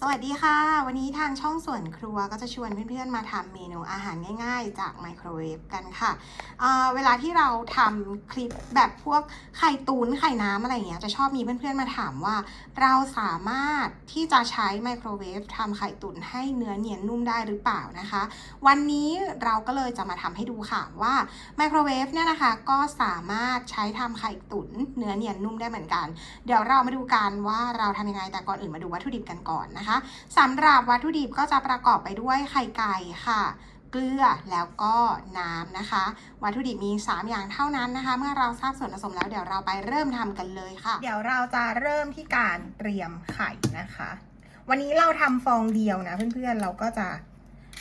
สวัสดีค่ะ วันนี้ทางช่องส่วนครัวก็จะชวนเพื่อนๆมาทำเมนูอาหารง่ายๆ จากไมโครเวฟกันค่ะเเวลาที่เราทำคลิปแบบพวกไข่ตูนไข่น้ำอะไรอย่างเงี้ยจะชอบมีเพื่อนๆมาถามว่า เราสามารถที่จะใช้ไมโครเวฟทำไข่ตุ๋นให้เนื้อเนียนนุ่มได้หรือเปล่านะคะ วันนี้เราก็เลยจะมาทำให้ดูค่ะว่าไมโครเวฟเนี่ยนะคะก็สามารถใช้ทำไข่ตุ๋นเนื้อเนียนนุ่มได้เหมือนกัน เดี๋ยวเรามาดูกันว่าเราทำยังไงแต่ก่อนอื่นมาดูวัตถุดิบกันก่อนนะคะสำหรับวัตถุดิบก็จะประกอบไปด้วยไข่ไก่ค่ะ เกลือแล้วก็น้ำนะคะ วัตถุดิบมี 3 อย่างเท่านั้นนะคะ เมื่อเราทราบส่วนผสมแล้วเดี๋ยวเราไปเริ่มทำกันเลยค่ะ เดี๋ยวเราจะเริ่มที่การเตรียมไข่นะคะ วันนี้เราทำฟองเดียวนะเพื่อนๆเราก็จะ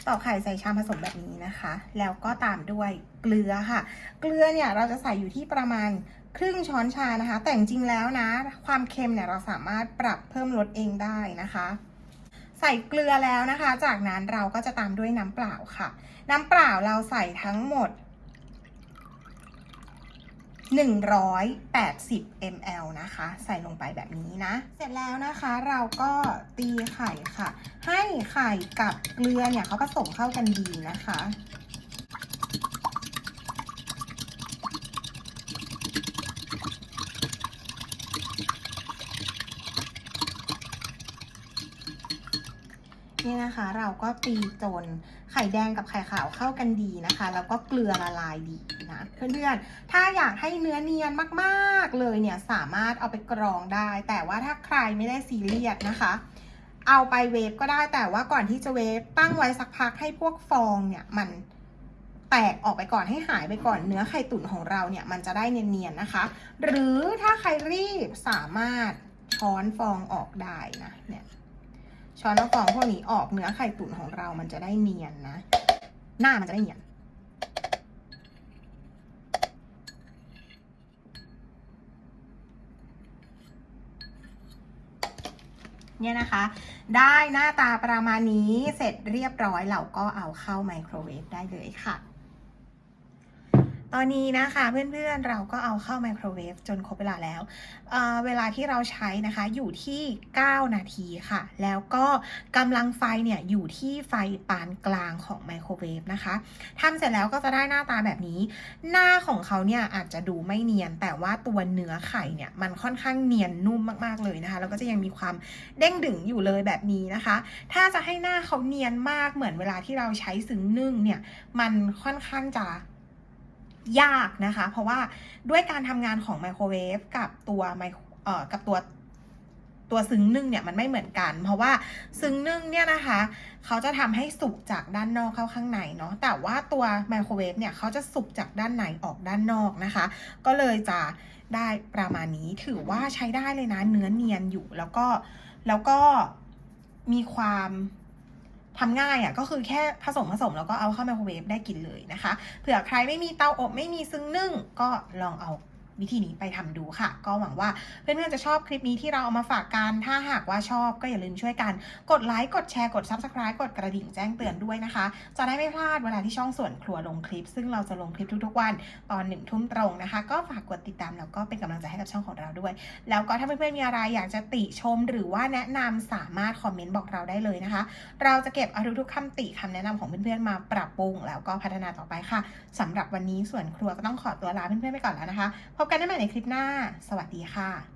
ตอกไข่ใส่ชามผสมแบบนี้นะคะ แล้วก็ตามด้วยเกลือค่ะ เกลือเนี่ยเราจะใส่อยู่ที่ประมาณครึ่งช้อนชานะคะ แต่จริงๆแล้วนะ ความเค็มเนี่ยเราสามารถปรับเพิ่มลดเองได้นะคะ ส่เกลือแล้วนะคะ จากนั้นเราก็จะตามด้วยน้ำเปล่าค่ะ น้ำเปล่าเราใส่ทั้งหมด 180 ml นะคะ ใส่ลงไปแบบนี้นะ เสร็จแล้วนะคะเราก็ตีไข่ค่ะ ให้ไข่กับเกลือเนี่ยเขาผสมเข้ากันดีนะคะ นี่นะคะ เราก็ตีจนไข่แดงกับไข่ขาวเข้ากันดีนะคะ แล้วก็เกลือละลายดีนะเพื่อนๆ ถ้าอยากให้เนื้อเนียนมากๆเลยเนี่ยสามารถเอาไปกรองได้ แต่ว่าถ้าใครไม่ได้ซีเรียสนะคะ เอาไปเวฟก็ได้แต่ว่าก่อนที่จะเวฟตั้งไว้สักพักให้พวกฟองเนี่ยมันแตกออกไปก่อนให้หายไปก่อนเนื้อไข่ตุ๋นของเราเนี่ยมันจะได้เนียนๆนะคะ หรือถ้าใครรีบสามารถช้อนฟองออกได้นะเนี่ย ช้อนเอาฟองพวกนี้ออกเนื้อไข่ตุ๋นของเรามันจะได้เนียนนะ หน้ามันจะได้เนียน เนี่ยนะคะ ได้หน้าตาประมาณนี้เสร็จเรียบร้อยเราก็เอาเข้าไมโครเวฟได้เลยค่ะ ตอนนี้นะคะเพื่อนๆเราก็เอาเข้าไมโครเวฟจนครบเวลาแล้วเเวลาที่เราใช้นะคะอยู่ที่ 9 นาทีค่ะ แล้วก็กำลังไฟเนี่ยอยู่ที่ไฟปานกลางของไมโครเวฟนะคะทำเสร็จแล้วก็จะได้หน้าตาแบบนี้ หน้าของเขาเนี่ยอาจจะดูไม่เนียน แต่ว่าตัวเนื้อไข่เนี่ยมันค่อนข้างเนียนนุ่มมากๆเลยนะคะแล้วก็จะยังมีความเด้งดึงอยู่เลยแบบนี้นะคะ ถ้าจะให้หน้าเขาเนียนมากเหมือนเวลาที่เราใช้ซึ้งนึ่งเนี่ยมันค่อนข้างจะ ยากนะคะ เพราะว่าด้วยการทำงานของไมโครเวฟกับตัวไมโครเอ่อกับตัวตัวซึ้งนึ่งเนี่ยมันไม่เหมือนกัน เพราะว่าซึ้งนึ่งเนี่ยนะคะ เขาจะทำให้สุกจากด้านนอกเข้าข้างในเนาะแต่ว่าตัวไมโครเวฟเนี่ยเขาจะสุกจากด้านในออกด้านนอกนะคะ ก็เลยจะได้ประมาณนี้ถือว่าใช้ได้เลยนะเนื้อเนียนอยู่แล้วก็แล้วก็มีความ ทำง่ายอะ่ะก็คือแค่ผสมผสมแล้วก็เอาเข้าไมโครเวฟได้กินเลยนะคะ เผื่อใครไม่มีเตาอบไม่มีซึ้งนึ่งก็ลองเอา วิธีนี้ไปทำดูค่ะ ก็หวังว่าเพื่อนๆจะชอบคลิปนี้ที่เราเอามาฝากกัน ถ้าหากว่าชอบก็อย่าลืมช่วยกัน กดไลค์ กดแชร์ กด Subscribe กดกระดิ่งแจ้งเตือนด้วยนะคะ จะได้ไม่พลาดเวลาที่ช่องส่วนครัวลงคลิป ซึ่งเราจะลงคลิปทุกๆวันตอนหนึ่งทุ่มตรงนะคะ ก็ฝากกดติดตามแล้วก็เป็นกำลังใจให้กับช่องของเราด้วย แล้วก็ถ้าเพื่อนๆมีอะไรอยากจะติชม หรือว่าแนะนำสามารถคอมเมนต์บอกเราได้เลยนะคะ เราจะเก็บเอาทุกๆคำติคำแนะนำของเพื่อนๆมาปรับปรุงแล้วก็พัฒนาต่อไปค่ะสำหรับวันนี้ส่วนครัวก็ต้องขอตัวลาเพื่อนๆไปก่อนแล้วนะคะพบกันได้ใหม่ในคลิปหน้า สวัสดีค่ะ